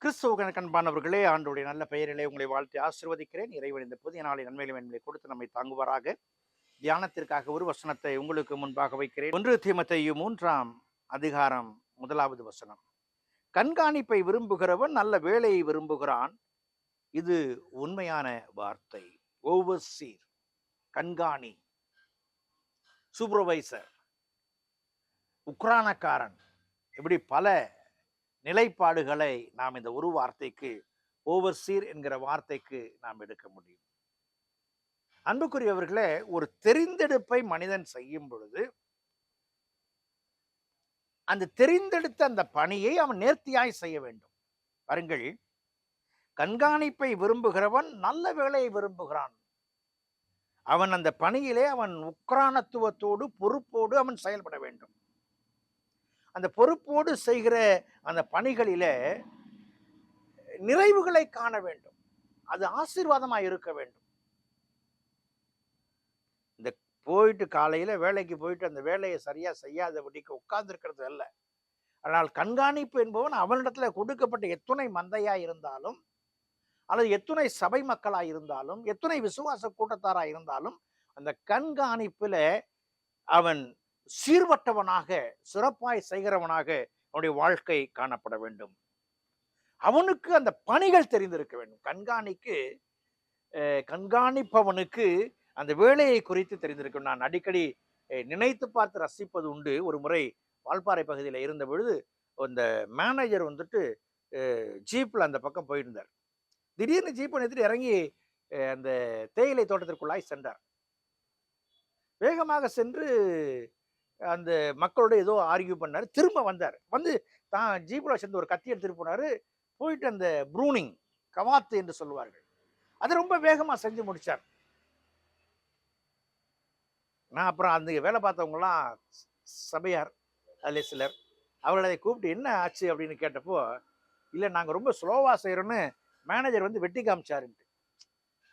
கிறிஸ்துவ கண்பானவர்களே ஆண்டுடைய நல்ல பெயரிலே உங்களை வாழ்த்தி ஆசிர்வதிக்கிறேன். இறைவன் இந்த புதிய நாளை நன்மையிலும் நன்மை கொடுத்து நம்மை தாங்குவாராக. தியானத்திற்காக ஒரு வசனத்தை உங்களுக்கு முன்பாக வைக்கிறேன். ஒன்று தீமத்தையு மூன்றாம் அதிகாரம் முதலாவது வசனம். கண்காணிப்பை விரும்புகிறவன் நல்ல வேலையை விரும்புகிறான். இது உண்மையான வார்த்தை. ஓவர்சீர் கண்காணி சூப்பர்வைசர் உக்ரானக்காரன். இப்படி பல நிலைப்பாடுகளை நாம் இந்த ஒரு வார்த்தைக்கு ஓவர்சீர் என்கிற வார்த்தைக்கு நாம் எடுக்க முடியும். அன்புக்குரியவர்களே ஒரு தெரிந்தெடுப்பை மனிதன் செய்யும் பொழுது அந்த தெரிந்தெடுத்த அந்த பணியை அவன் நேர்த்தியாய் செய்ய வேண்டும். பாருங்கள் கண்காணிப்பை விரும்புகிறவன் நல்ல வேலையை விரும்புகிறான். அவன் அந்த பணியிலே அவன் உக்ரானத்துவத்தோடு பொறுப்போடு அவன் செயல்பட வேண்டும். அந்த பொறுப்போடு செய்கிற அந்த பணிகளில் நிறைவுகளை காண வேண்டும். அது ஆசீர்வாதமாக இருக்க வேண்டும். இந்த போயிட்டு காலையில வேலைக்கு போயிட்டு அந்த வேலையை சரியா செய்யாதபடிக்கு உட்கார்ந்து இருக்கிறது அல்ல. ஆனால் கண்காணிப்பு என்பவன் அவனிடத்துல கொடுக்கப்பட்ட எத்துணை மந்தையாக இருந்தாலும் அல்லது எத்துணை சபை மக்களாக இருந்தாலும் எத்துணை விசுவாச கூட்டத்தாராக இருந்தாலும் அந்த கண்காணிப்பில் அவன் சீர்வட்டவனாக சிறப்பாய் செய்கிறவனாக அவனுடைய வாழ்க்கை காணப்பட வேண்டும். அவனுக்கு அந்த பணிகள் தெரிந்திருக்க வேண்டும். கண்காணிக்கு கண்காணிப்பவனுக்கு அந்த வேலையை குறித்து தெரிந்திருக்கும் நான் அடிக்கடி நினைத்து பார்த்து ரசிப்பது உண்டு. ஒரு முறை வால்பாறை பகுதியில் இருந்த பொழுது அந்த மேனேஜர் வந்துட்டு ஜீப்பில் அந்த பக்கம் போயிருந்தார். திடீர்னு ஜீப்பை நிறுத்திட்டு இறங்கி அந்த தேயிலை தோட்டத்திற்குள்ளாய் சென்றார். வேகமாக சென்று அந்த மக்களோட ஏதோ ஆர்கியூ பண்ணார். திரும்ப வந்தார். வந்து தான் ஜீப்பில் சேர்ந்து ஒரு கத்தி எடுத்துகிட்டு போனார். போயிட்டு அந்த ப்ரூனிங் கவாத்து என்று சொல்லுவார்கள். அதை ரொம்ப வேகமாக செஞ்சு முடித்தார் நான் அப்புறம் அந்த வேலை பார்த்தவங்களாம் சபையார் அதில் சிலர். அவர்களை கூப்பிட்டு என்ன ஆச்சு? அப்படின்னு கேட்டப்போ இல்லை நாங்கள் ரொம்ப ஸ்லோவாக செய்கிறோன்னு மேனேஜர் வந்து வெட்டி காமிச்சாருன்ட்டு.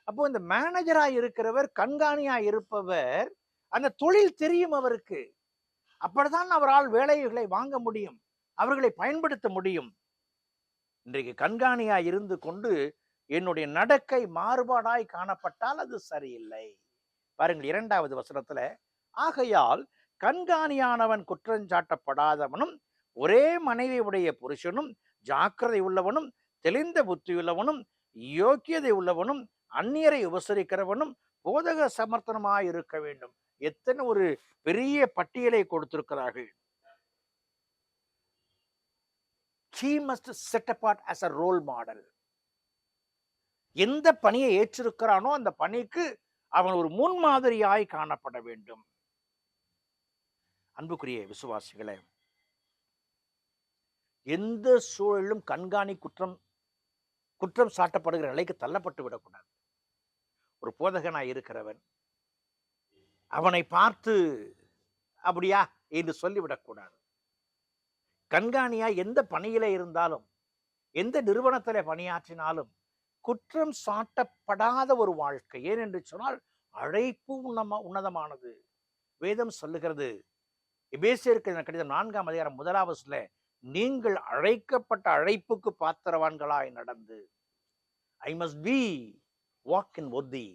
அப்போது இந்த மேனேஜராக இருக்கிறவர் கண்காணியாக இருப்பவர் அந்த தொழில் தெரியும் அவருக்கு. அப்படித்தான் அவரால் வேலைகளை வாங்க முடியும் அவர்களை பயன்படுத்த முடியும். இன்றைக்கு கண்காணியா இருந்து கொண்டு என்னுடைய நடக்கை மாறுபாடாய் காணப்பட்டால் அது சரியில்லை. பாருங்கள் இரண்டாவது வசனத்துல ஆகையால் கண்காணியானவன் குற்றஞ்சாட்டப்படாதவனும் ஒரே மனைவி உடைய புருஷனும் ஜாக்கிரதை உள்ளவனும் தெளிந்த புத்தியுள்ளவனும் யோக்கியதை உள்ளவனும் அந்நியரை உபசரிக்கிறவனும் போதக சமர்த்தனமாய் இருக்க வேண்டும். எத்தனை ஒரு பெரிய பட்டியலை கொடுத்திருக்கிறார்கள்? He must set apart as a role model எந்த பணியை ஏற்றிருக்கிறானோ அந்த பணிக்கு அவன் ஒரு முன்மாதிரியாய் காணப்பட வேண்டும். அன்புக்குரிய விசுவாசிகளே எந்த சூழலிலும் கண்காணி குற்றம் குற்றம் சாட்டப்படுகிற நிலைக்கு தள்ளப்பட்டு விடக்கூடாது. ஒரு போதகனாய் இருக்கிறவன் அவனை பார்த்து அப்படியா? என்று சொல்லிவிடக்கூடாது. கண்காணியா எந்த பணியில இருந்தாலும் எந்த நிறுவனத்தில பணியாற்றினாலும் குற்றம் சாட்டப்படாத ஒரு வாழ்க்கை. ஏன் என்று சொன்னால் அழைப்பு உன்னம உன்னதமானது. வேதம் சொல்லுகிறது எபேசியருக்கு கடிதம் நான்காம் அதிகாரம் முதலாவதுல நீங்கள் அழைக்கப்பட்ட அழைப்புக்கு பாத்திரவான்களாய் நடந்து I must be walk in ஒத்தி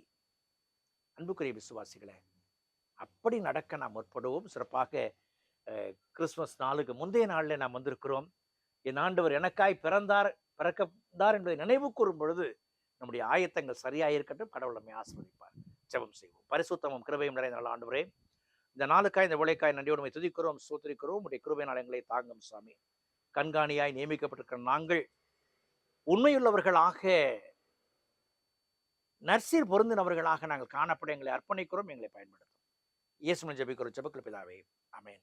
அன்புக்குரிய விசுவாசிகளே அப்படி நடக்க நாம் முற்படுவோம். சிறப்பாக கிறிஸ்மஸ் கிறிஸ்துமஸ் நாளுக்கு முந்தைய நாளில் நாம் வந்திருக்கிறோம். என் ஆண்டவர் எனக்காய் பிறந்தார் பிறக்கந்தார் என்பதை நினைவு கூறும் பொழுது நம்முடைய ஆயத்தங்கள் சரியாக இருக்கட்டும். கடவுள் நம்மை ஆஸ்வதிப்பார் ஜெபம் செய்வோம். பரிசுத்தமும் கிருபையும் நிறைந்த நாள் ஆண்டவரே. இந்த நாளுக்காய் இந்த உழைக்காய் நன்றியோடு துதிக்கிறோம் சூத்திரிக்கிறோம் உடைய கிருபை நாளங்களை தாங்கும் சாமி. கண்காணியாய் நியமிக்கப்பட்டிருக்கிற நாங்கள் உண்மையுள்ளவர்களாக நர்சீர் பொருந்தினவர்களாக நாங்கள் காணப்பட எங்களை அர்ப்பணிக்கிறோம். எங்களை பயன்படுத்தும். இயேசுமன் ஜபிக்கிறோம். ஜெபக்குள் பிதாவே. அமேன்